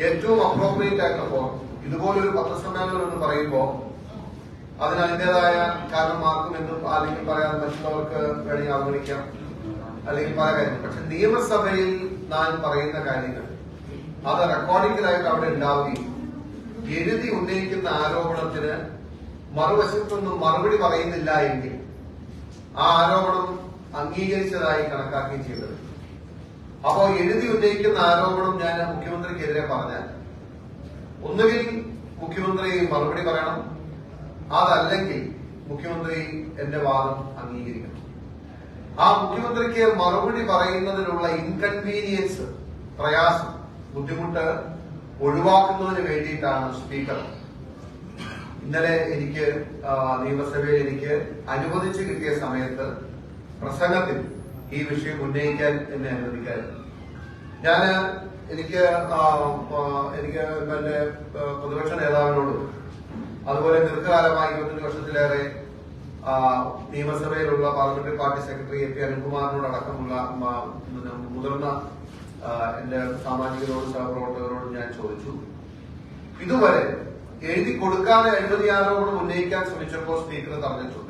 ഏറ്റവും അപ്രോപ്രിയേറ്റ് ആയിട്ടുള്ള ഫോറം ഇതുപോലൊരു പത്രസമ്മേളനം എന്ന് പറയുമ്പോൾ അതിന് അതിന്റെതായ കാരണമാർക്കും എന്ന് അല്ലെങ്കിൽ പറയാൻ മറ്റുള്ളവർക്ക് വേണമെങ്കിൽ അവഗണിക്കാം. അല്ലെങ്കിൽ പല കാര്യങ്ങൾ പക്ഷെ നിയമസഭയിൽ ഞാൻ പറയുന്ന കാര്യങ്ങൾ അത് റെക്കോർഡിംഗിലായിട്ട് അവിടെ ഉണ്ടാവുകയും എഴുതി ഉന്നയിക്കുന്ന ആരോപണത്തിന് മറുവശത്തൊന്നും മറുപടി പറയുന്നില്ല എങ്കിൽ ആ ആരോപണം അംഗീകരിച്ചതായി കണക്കാക്കുകയും ചെയ്തത് അപ്പോ എഴുതി ഉന്നയിക്കുന്ന ആരോപണം ഞാൻ മുഖ്യമന്ത്രിക്കെതിരെ പറഞ്ഞാൽ ഒന്നുകിൽ മുഖ്യമന്ത്രി മറുപടി പറയണം. അതല്ലെങ്കിൽ മുഖ്യമന്ത്രി എന്റെ വാദം അംഗീകരിക്കണം. ആ മുഖ്യമന്ത്രിക്ക് മറുപടി പറയുന്നതിനുള്ള ഇൻകൺവീനിയൻസ് പ്രയാസം ബുദ്ധിമുട്ട് ഒഴിവാക്കുന്നതിന് വേണ്ടിയിട്ടാണ് സ്പീക്കർ ഇന്നലെ എനിക്ക് നിയമസഭയിൽ എനിക്ക് അനുവദിച്ചു കിട്ടിയ സമയത്ത് പ്രസംഗത്തിൽ ഈ വിഷയം ഉന്നയിക്കാൻ എന്നെ അനുവദിക്കായിരുന്നു ഞാൻ എനിക്ക് എനിക്ക് എന്റെ പ്രതിപക്ഷ നേതാവിനോടും അതുപോലെ ദീർഘകാലമായി ഇരുപത്തഞ്ച് വർഷത്തിലേറെ നിയമസഭയിലുള്ള parliamentary party secretary A P അനിൽകുമാറിനോട് അടക്കമുള്ള മ- പിന്നെ മുതിർന്ന എന്റെ സാമാജികരോടും സഹപ്രവർത്തകരോടും ഞാൻ ചോദിച്ചു. ഇതുവരെ എഴുതി കൊടുക്കാതെ അഴിമതി ഉന്നയിക്കാൻ ശ്രമിച്ചപ്പോൾ സ്പീക്കർ തടഞ്ഞിട്ടുണ്ട്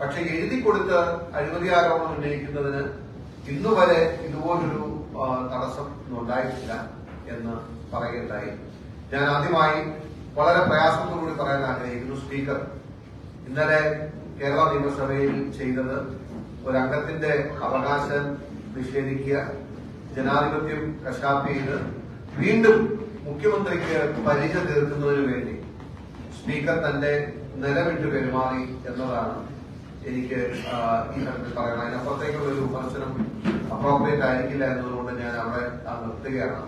പക്ഷെ എഴുതി കൊടുത്ത് അഴിമതി ആരോപണം ഉന്നയിക്കുന്നതിന് ഇന്നുവരെ ഇതുപോലൊരു തടസ്സം ഉണ്ടായിട്ടില്ല എന്ന് പറയുകയുണ്ടായി. ഞാൻ ആദ്യമായി വളരെ പ്രയാസത്തോടുകൂടി പറയാൻ ആഗ്രഹിക്കുന്നു സ്പീക്കർ. ഇന്നലെ കേരള നിയമസഭയിൽ ചെയ്തത് ഒരു അംഗത്തിന്റെ അവകാശം നിഷേധിക്കുക ജനാധിപത്യം കശാപ്പ് ചെയ്ത് വീണ്ടും മുഖ്യമന്ത്രിക്ക് പരിച തീർക്കുന്നതിനു വേണ്ടി സ്പീക്കർ തന്റെ നിലവിട്ട് പെരുമാറി എന്നതാണ് എനിക്ക് ഈ തരത്തിൽ പറയണം അതിനപ്പുറത്തേക്കുള്ള ഒരു വിമർശനം അപ്രോപ്രിയേറ്റ് ആയിരിക്കില്ല എന്നതുകൊണ്ട് ഞാൻ അവിടെ നിർത്തുകയാണ്.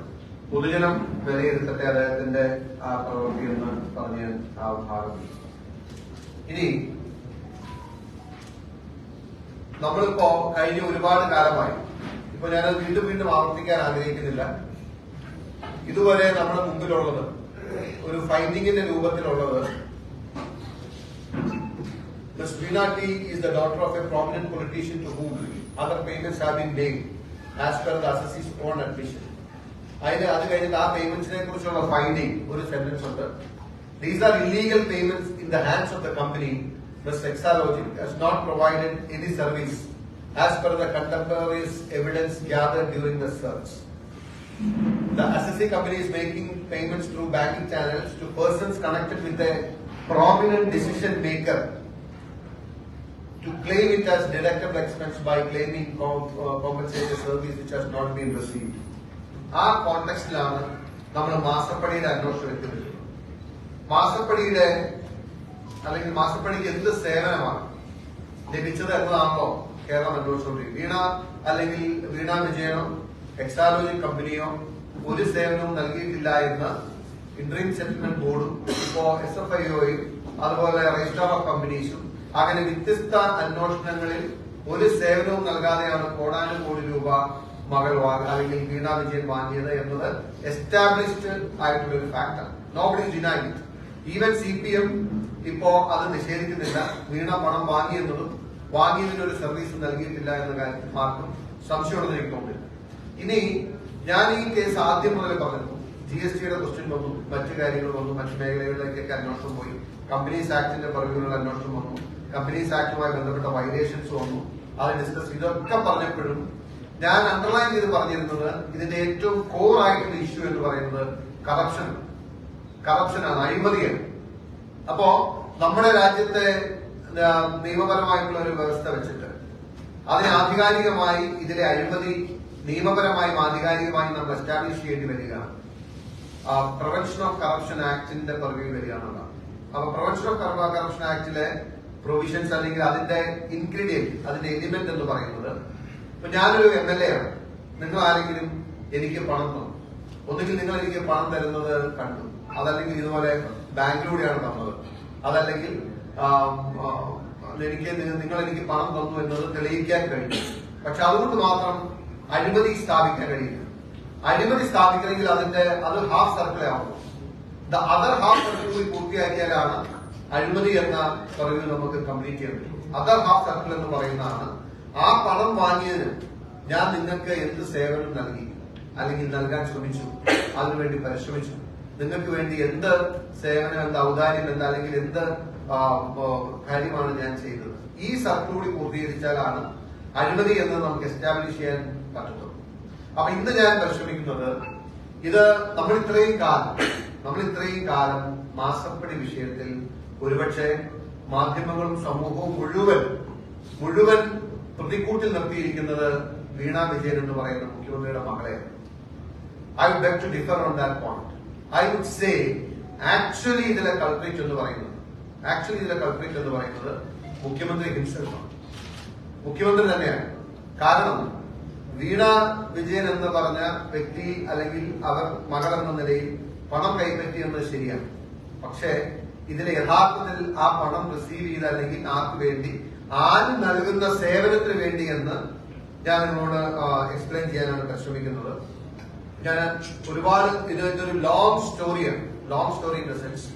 പൊതുജനം വിലയിരുത്തട്ടെ അദ്ദേഹത്തിന്റെ ആ പ്രവൃത്തി എന്ന് പറഞ്ഞ് ആ ഭാഗം. ഇനി നമ്മളിപ്പോ കഴിഞ്ഞ ഒരുപാട് കാലമായി ഇപ്പൊ ഞാനത് വീണ്ടും വീണ്ടും ആവർത്തിക്കാൻ ആഗ്രഹിക്കുന്നില്ല. ഇതുവരെ നമ്മുടെ മുമ്പിലുള്ളത് ഒരു ഫൈൻഡിങ്ങിന്റെ രൂപത്തിലുള്ളത് Ms. Veena T is the daughter of a prominent politician to whom other payments have been made as per the assessee's own admission. അതിന് അത് കഴിഞ്ഞിട്ട് ആ പേയ്മെന്റ്സിനെ കുറിച്ചുള്ള ഫൈൻഡിങ് ഒരു സെന്റൻസ് ഉണ്ട് these are illegal payments in the hands of the company Ms Exalogic has not provided any service as per the contemporaneous evidence gathered during the search. The assessee company is making payments through banking channels to persons connected with a prominent decision maker to claim it as deductible expense by claiming comp, uh, compensated service which has not been received. ആ കോണ്ടെക്സ്റ്റിലാണ് നമ്മൾ മാസപ്പടിയുടെ അന്വേഷണം എത്തുന്നത് മാസപ്പടിയുടെ അല്ലെങ്കിൽ മാസപ്പടിക്ക് എന്ത് സേവനമാണ് ലഭിച്ചത് എന്നതാണല്ലോ കേരളം അന്വേഷിച്ചുകൊണ്ടിരിക്കുന്നത് വീണ അല്ലെങ്കിൽ വീണ വിജയനോ എക്സാലോജി കമ്പനിയോ ഒരു സേവനവും നൽകിയിട്ടില്ല എന്ന് ഇൻട്രീം സെറ്റിൽമെന്റ് ബോർഡും ഇപ്പോ എസ് എഫ് ഐ ഒയും അതുപോലെ രജിസ്റ്റർ ഓഫ് കമ്പനീസും അങ്ങനെ വ്യത്യസ്ത അന്വേഷണങ്ങളിൽ ഒരു സേവനവും നൽകാതെയാണ് കോടാനുകോടി രൂപ മകൾ വാങ്ങി അല്ലെങ്കിൽ വീണ വിജയൻ വാങ്ങിയത് എന്നത് എസ്റ്റാബ്ലിഷ്ഡ് ആയിട്ടുള്ള ഒരു factor nobody denied even C P M ഇപ്പോ അത് നിഷേധിക്കുന്നില്ല. വീണ പണം വാങ്ങിയെന്നതും വാങ്ങിയതിന് ഒരു സർവീസ് നൽകിയിട്ടില്ല എന്ന കാര്യത്തിൽ മാർക്കും സംശയമുണ്ടെന്ന് എനിക്ക് ഇനി ഞാൻ ഈ കേസ് ആദ്യം മുതൽ പറഞ്ഞു ജി എസ് ടിയുടെ ക്വസ്റ്റ്യൻ വന്നു. മറ്റു കാര്യങ്ങൾ വന്നു. മറ്റു മേഖലകളിലേക്കൊക്കെ അന്വേഷണം പോയി. കമ്പനീസ് ആക്ടിന്റെ പുറകിലുള്ള അന്വേഷണം വന്നു. കമ്പനീസ് ആക്ടുമായി ബന്ധപ്പെട്ട വൈലേഷൻസ് വന്നു. അത് ഡിസ്കസ് ഇതൊക്കെ പറഞ്ഞപ്പോഴും ഞാൻ അണ്ടർലൈൻ ചെയ്ത് പറഞ്ഞിരുന്നത് ഇതിന്റെ ഏറ്റവും കോർ ആയിട്ടുള്ള ഇഷ്യൂ എന്ന് പറയുന്നത് കറപ്ഷൻ കറപ്ഷനാണ് അഴിമതിയാണ്. അപ്പോ നമ്മുടെ രാജ്യത്തെ നിയമപരമായിട്ടുള്ള ഒരു വ്യവസ്ഥ വെച്ചിട്ട് അതിന് ആധികാരികമായി ഇതിലെ അഴിമതി നിയമപരമായും ആധികാരികമായും നമ്മൾ എസ്റ്റാബ്ലിഷ് ചെയ്യേണ്ടി വരികയാണ്. പ്രൊവെൻഷൻ ഓഫ് കറപ്ഷൻ ആക്ടിന്റെ പുറകിൽ വരികയാണെന്നാണ്. അപ്പൊ പ്രൊവെൻഷൻ ഓഫ് കറപ്ഷൻ ആക്ടിലെ പ്രൊവിഷൻസ് അല്ലെങ്കിൽ അതിന്റെ ഇൻഗ്രീഡിയന്റ് അതിന്റെ എലിമെന്റ് എന്ന് പറയുന്നത്. ഇപ്പൊ ഞാനൊരു എം എൽ എ ആണ്. നിങ്ങൾ ആരെങ്കിലും എനിക്ക് പണം തന്നു. ഒന്നുകിൽ നിങ്ങൾ എനിക്ക് പണം തരുന്നത് കണ്ടു. അതല്ലെങ്കിൽ ഇതുപോലെ ബാങ്കിലൂടെയാണ് തന്നത്. അതല്ലെങ്കിൽ എനിക്ക് നിങ്ങൾ എനിക്ക് പണം തന്നു എന്നത് തെളിയിക്കാൻ കഴിയും പക്ഷെ അതുകൊണ്ട് മാത്രം അഴിമതി സ്ഥാപിക്കാൻ കഴിയില്ല. അഴിമതി സ്ഥാപിക്കണമെങ്കിൽ അതിന്റെ അത് ഹാഫ് സർക്കിളെ ആവുള്ളൂ ദ അതർ ഹാഫ് സർക്കിൾ കൂടി പൂർത്തിയാക്കിയാലാണ് അഴിമതി എന്ന പറയുന്നത് നമുക്ക് കംപ്ലീറ്റ് ചെയ്യാൻ പറ്റും അതർ ഹാഫ് സർക്കിൾ എന്ന് പറയുന്നതാണ്. ആ പണം വാങ്ങിയതിന് ഞാൻ നിങ്ങൾക്ക് എന്ത് സേവനം നൽകി? അല്ലെങ്കിൽ നൽകാൻ ശ്രമിച്ചു. അതിനുവേണ്ടി പരിശ്രമിച്ചു. നിങ്ങൾക്ക് വേണ്ടി എന്ത് സേവനം എന്ത് ഔദാര്യം എന്ത് അല്ലെങ്കിൽ എന്ത് കാര്യമാണ് ഞാൻ ചെയ്തത്. ഈ സർക്കിൾ കൂടി പൂർത്തീകരിച്ചാലാണ് അഴിമതി എന്ന് നമുക്ക് എസ്റ്റാബ്ലിഷ് ചെയ്യാൻ പറ്റത്തുള്ളൂ. അപ്പൊ ഇന്ന് ഞാൻ പരിശ്രമിക്കുന്നത് ഇത് നമ്മൾ ഇത്രയും കാലം നമ്മൾ ഇത്രയും കാലം മാസപ്പടി വിഷയത്തിൽ ഒരുപക്ഷെ മാധ്യമങ്ങളും സമൂഹവും മുഴുവൻ മുഴുവൻ പ്രതിക്കൂട്ടിൽ നിർത്തിയിരിക്കുന്നത് വീണ വിജയൻ എന്ന് പറയുന്ന മുഖ്യമന്ത്രിയുടെ മകളെ. I would beg to differ on that point I would say actually ഇതിലെ കൾപ്രേറ്റ് എന്ന് പറയുന്നത് ആക്ച്വലി ഇതിലെ കൾപ്രേറ്റ് എന്ന് പറയുന്നത് മുഖ്യമന്ത്രി ഹിംസെൽഫാണ് മുഖ്യമന്ത്രി തന്നെയാണ്. കാരണം വീണ വിജയൻ എന്ന് പറഞ്ഞ വ്യക്തി അല്ലെങ്കിൽ അവർ മകൾ എന്ന നിലയിൽ പണം കൈപ്പറ്റി എന്നത് ശരിയാണ്. പക്ഷേ ഇതിന് യഥാർത്ഥത്തിൽ ആ പണം റിസീവ് ചെയ്ത അല്ലെങ്കിൽ ആർക്ക് വേണ്ടി ആര് നൽകുന്ന സേവനത്തിന് വേണ്ടി എന്ന് ഞാൻ നിങ്ങളോട് എക്സ്പ്ലെയിൻ ചെയ്യാനാണ് പരിശ്രമിക്കുന്നത്. ഞാൻ ഒരുപാട് ഇത് ഒരു ലോങ് സ്റ്റോറിയാണ് long story in the sense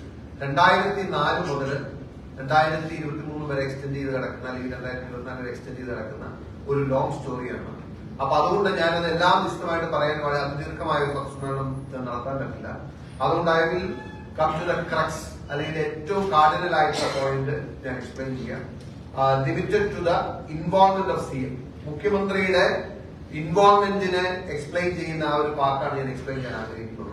രണ്ടായിരത്തി നാല് മുതൽ രണ്ടായിരത്തി ഇരുപത്തി മൂന്ന് വരെ എക്സ്റ്റെൻഡ് ചെയ്ത് കിടക്കുന്ന അല്ലെങ്കിൽ രണ്ടായിരത്തി ഇരുപത്തിനാല് വരെ എക്സ്റ്റെൻഡ് ചെയ്ത് കിടക്കുന്ന ഒരു ലോങ് സ്റ്റോറിയാണ് അപ്പൊ അതുകൊണ്ട് ഞാനത് എല്ലാം വിശദമായിട്ട് പറയാൻ വളരെ അതിദീർഘമായ ഒരു പ്രശ്നം നടത്താൻ പറ്റില്ല. അതുകൊണ്ട് I will come to the crux അല്ലെങ്കിൽ ഏറ്റവും കാർഡിനൽ ആയിട്ടുള്ള പോയിന്റ് ഞാൻ എക്സ്പ്ലെയിൻ ചെയ്യാം. Limited to the involvement of C M മുഖ്യമന്ത്രിയുടെ ഇൻവോൾവ്മെന്റിനെ എക്സ്പ്ലെയിൻ ചെയ്യുന്ന ആ ഒരു പാർട്ടാണ് ഞാൻ എക്സ്പ്ലെയിൻ ചെയ്യാൻ ആഗ്രഹിക്കുന്നത്.